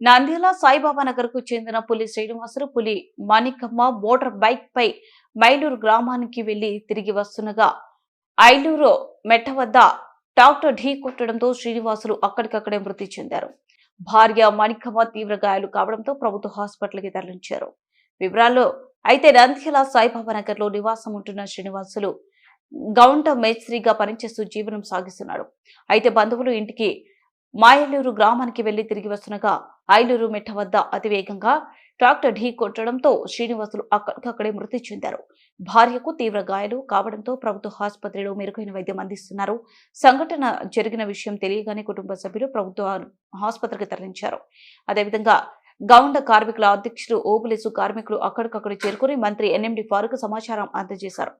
నంద్యాల సాయిబాబా నగర్కు చెందిన Puli Srinivasulu Puli Manikamma motor bike పై మైలూరు గ్రామానికి వెళ్ళి తిరిగి వస్తుండగా ఐలూరు మెట్ట వద్ద డాక్టర్ ఢీ కొట్టడంతో శ్రీనివాసులు అక్కడికక్కడే మృతి చెందారు. భార్య మాణికమ్మ తీవ్ర గాయాలు కావడంతో ప్రభుత్వ హాస్పిటల్కి తరలించారు. వివరాల్లో అయితే నంద్యాల సాయిబాబా నగర్లో నివాసం ఉంటున్న శ్రీనివాసులు గౌంట మేస్త్రిగా పనిచేస్తూ జీవనం సాగిస్తున్నాడు. అయితే బంధువులు ఇంటికి మాయలూరు గ్రామానికి వెళ్ళి తిరిగి వస్తుండగా ఐలూరు మెట్ట వద్ద అతివేగంగా ట్రాక్టర్ ఢీ కొట్టడంతో శ్రీనివాసులు అక్కడికక్కడే మృతి చెందారు. భార్యకు తీవ్ర గాయాలు కావడంతో ప్రభుత్వ ఆసుపత్రిలో మెరుగైన వైద్యం అందిస్తున్నారు. సంఘటన జరిగిన విషయం తెలియగానే కుటుంబ సభ్యులు ప్రభుత్వ ఆసుపత్రికి తరలించారు. అదేవిధంగా గౌండ కార్మికుల అధ్యక్షుడు ఓబులేసు కార్మికులు అక్కడికక్కడ చేరుకుని మంత్రి ఎన్ఎండి ఫారూక్ సమాచారం అందజేశారు.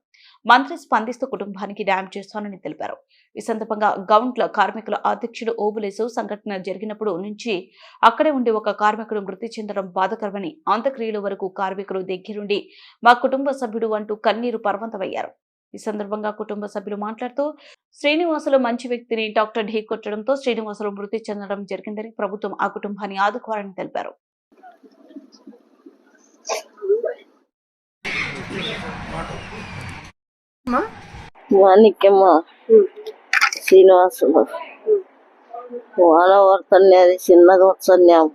మంత్రి స్పందిస్తూ కుటుంబానికి న్యాయం చేస్తానని తెలిపారు. ఈ సందర్భంగా గౌండ్ల కార్మికుల అధ్యక్షుడు ఓబులేసు సంఘటన జరిగినప్పుడు నుంచి అక్కడే ఉండి ఒక కార్మికుడు మృతి చెందడం బాధకరమని అంత్యక్రియల వరకు కార్మికులు దగ్గరుండి మా కుటుంబ సభ్యుడు అంటూ కన్నీరు పర్వంతమయ్యారు. ఈ సందర్భంగా కుటుంబ సభ్యులు మాట్లాడుతూ శ్రీనివాసులు మంచి వ్యక్తిని డాక్టర్ ఢీ కొట్టడంతో శ్రీనివాసులు మృతి చెందడం జరిగిందని ప్రభుత్వం ఆ కుటుంబాన్ని ఆదుకోవాలని తెలిపారు. మాణిక్యమ్మ. శ్రీనివాసులు వాన పడుతుంది అది చిన్నగా వస్తున్నాం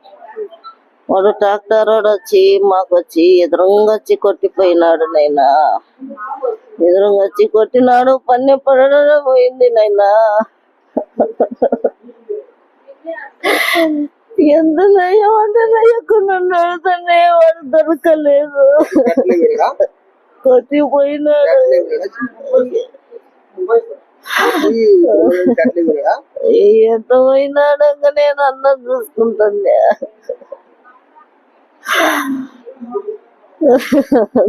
వాడు ట్రాక్టర్ వాడు వచ్చి మాకు వచ్చి ఎదురుంగా వచ్చి కొట్టిపోయినాడు నైనా. ఎదురుంగా వచ్చి కొట్టినాడు పన్నె పడడం పోయింది నైనా. ఎంత నయ్యం అంటే నయ్యకున్నాడు తండ్రి వాడు దొరకలేదు. కొట్టిపోయినాడు ఎంత పోయినాడంగా నేను అన్నం చూసుకుంటాను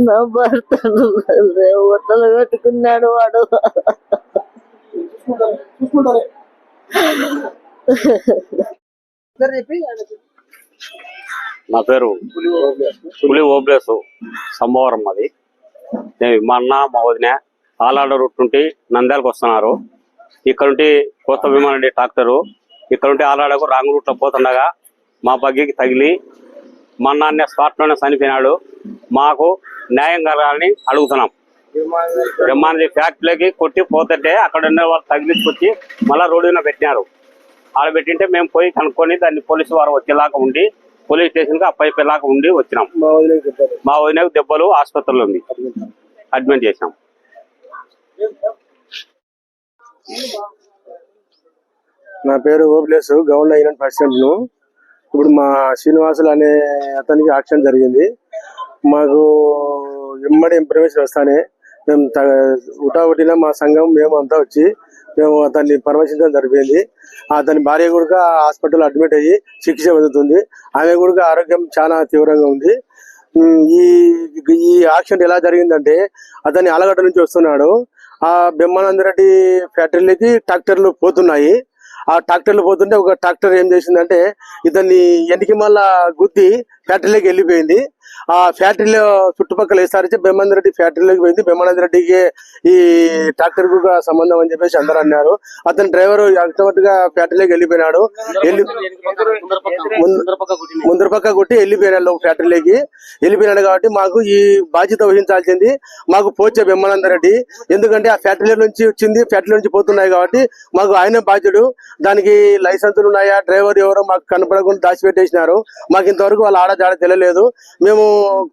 నా భర్త బట్టలు కట్టుకున్నాడు వాడు. నా పేరు పులి ఓబ్లేసు. సంభవరం అది మా అన్న మా వదిన ఆలాడ రూట్ నుండి నంద్యాలకు వస్తున్నారు. ఇక్కడ నుండి కొత్త విమానం ట్రాక్టరు ఇక్కడ నుండి ఆలాడకు రాంగ్ రూట్లో పోతుండగా మా బగ్గికి తగిలి మా నాన్న స్పాట్లోనే చనిపోయినాడు. మాకు న్యాయం కలగాలని అడుగుతున్నాం. బ్రహ్మాండ ఫ్యాక్టరీలోకి కొట్టి పోతుంటే అక్కడ ఉండే వాళ్ళు తగిలించుకొచ్చి మళ్ళా రోడ్డు మీద పెట్టినారు. ఆడ పెట్టింటే మేము పోయి కనుక్కొని దాన్ని పోలీసు వారు వచ్చేలాగా ఉండి పోలీస్ స్టేషన్కి అప్పయిపోయేలాగా ఉండి వచ్చినాం. మా వదినకు దెబ్బలు ఆసుపత్రిలో ఉంది. అడ్మిట్ చేసాం నా పేరు ఓపిలేసు గౌండ్ అయిన ప్రెసిడెంట్ను ఇప్పుడు మా శ్రీనివాసులు అనే అతనికి యాక్షన్ జరిగింది. మాకు ఎమ్మడి ఇన్ఫర్మేషన్ వస్తానే మేము ఉటావుటిన మా సంఘం మేము అంతా వచ్చి మేము అతన్ని పరామర్శించడం జరిపింది అతని భార్య కూడా హాస్పిటల్ అడ్మిట్ అయ్యి చికిత్స పొందుతుంది. ఆమె కూడా ఆరోగ్యం చాలా తీవ్రంగా ఉంది. ఈ ఈ యాక్సిడెంట్ ఎలా జరిగిందంటే అతని ఆలగడ్డ నుంచి వస్తున్నాడు. ఆ బ్రహ్మానందరెడ్డి ఫ్యాక్టరీలకి ట్రాక్టర్లు పోతున్నాయి. ఆ ట్రాక్టర్లు పోతుంటే ఒక ట్రాక్టర్ ఏం చేసిందంటే ఇతన్ని ఎనికి మళ్ళా గుద్ది ఫ్యాక్టరీలోకి వెళ్ళిపోయింది. ఆ ఫ్యాక్టరీలో చుట్టుపక్కల వేసారిచి బ్రహ్మానంద రెడ్డి ఫ్యాక్టరీలోకి పోయింది. బ్రహ్మానంద రెడ్డికి ఈ ట్రాక్టర్కు సంబంధం అని చెప్పేసి అందరు అన్నారు. అతని డ్రైవర్గా ఫ్యాక్టరీలోకి వెళ్ళిపోయినాడు. వెళ్ళి ముందర పక్క కొట్టి వెళ్ళిపోయినాడు ఫ్యాక్టరీలోకి. వెళ్ళిపోయినాడు కాబట్టి మాకు ఈ బాధ్యత వహించాల్సింది. మాకు పోచే బ్రహ్మానంద రెడ్డి. ఎందుకంటే ఆ ఫ్యాక్టరీ నుంచి వచ్చింది ఫ్యాక్టరీ నుంచి పోతున్నాయి కాబట్టి మాకు ఆయన బాధ్యుడు. దానికి లైసెన్సులు ఉన్నాయా? డ్రైవర్ ఎవరో? మాకు కనపడకుండా దాచిపెట్టేసినారు. మాకు ఇంతవరకు వాళ్ళ ఆడ జాడ తెలియలేదు. మేము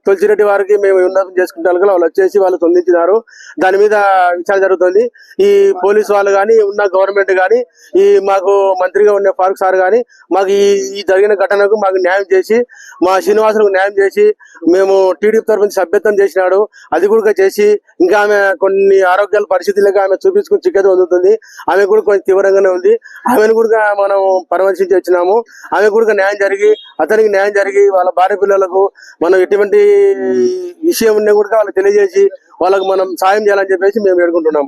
తులసిరెడ్డి వారికి మేము ఉన్నతం చేసుకుంటాను కదా వాళ్ళు వచ్చేసి వాళ్ళు తొందించినారు. దాని మీద విచారణ జరుగుతుంది. ఈ పోలీసు వాళ్ళు కానీ ఉన్న గవర్నమెంట్ కానీ ఈ మాకు మంత్రిగా ఉన్న ఫారూక్ సార్ కానీ మాకు ఈ ఈ జరిగిన ఘటనకు మాకు న్యాయం చేసి మా శ్రీనివాసులకు న్యాయం చేసి మేము టీడీపీ తరఫు నుంచి సభ్యత్వం చేసినాడు. అది కూడా చేసి ఇంకా ఆమె కొన్ని ఆరోగ్యాల పరిస్థితులకు ఆమె చూపించుకుని చికిత్స పొందుతుంది. ఆమె కూడా కొంచెం తీవ్రంగానే ఉంది. ఆమెను కూడా మనం పరామర్శించి వచ్చినాము. ఆమె కూడా న్యాయం జరిగి అతనికి న్యాయం జరిగి వాళ్ళ భార్య పిల్లలకు మనం ఎటువంటి విషయం ఉన్నా కూడా వాళ్ళకి తెలియజేసి వాళ్ళకు మనం సాయం చేయాలని చెప్పేసి మేము వేడుకుంటున్నాం.